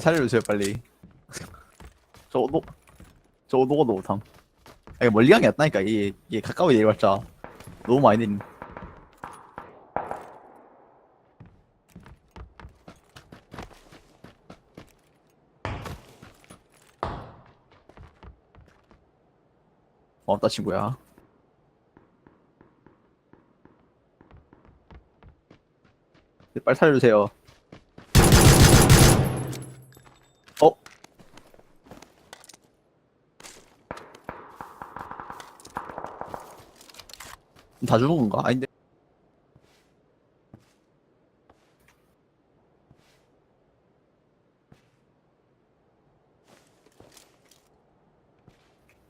살려주세요 빨리. 저 오도 저 오도고도 못함 아, 이게 멀리 간게 낫다니까. 이게, 이게 가까이 내려봤자. 너무 많이 내린 고맙다 친구야. 네, 빨리 살려주세요 어? 다 죽은 건가? 아닌데?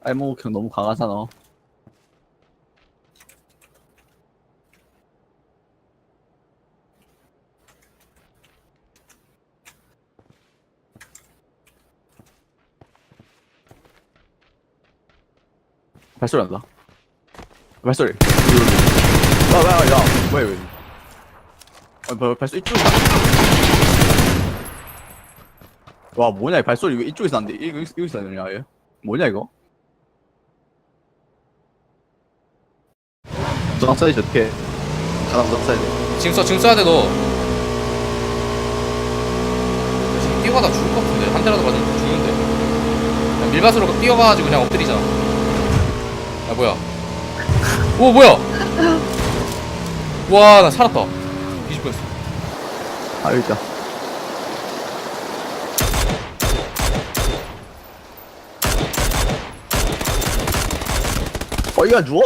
알모극형 너무 강하잖아. 발소리 난다 발소리. 야 야 야 왜 왜? 아, 뭐, 발소리 이쪽에서 와 뭐냐 이 발소리. 이거 이쪽에서 난데. 이거 여기- 여기서 얘? 뭐냐 이거? 써야지 어떻게 써야 돼 지금 써 지금 써야 돼 너. 지금 뛰어가다 죽을 것 같은데. 한 대라도 맞으면 죽는데. 그냥 밀밭으로 뛰어가가지고 그냥 엎드리자. 야 뭐야 오 뭐야? 와 나 살았다. 뒤질 뻔했어. 아 여기 있다. 어 이거 안 죽어?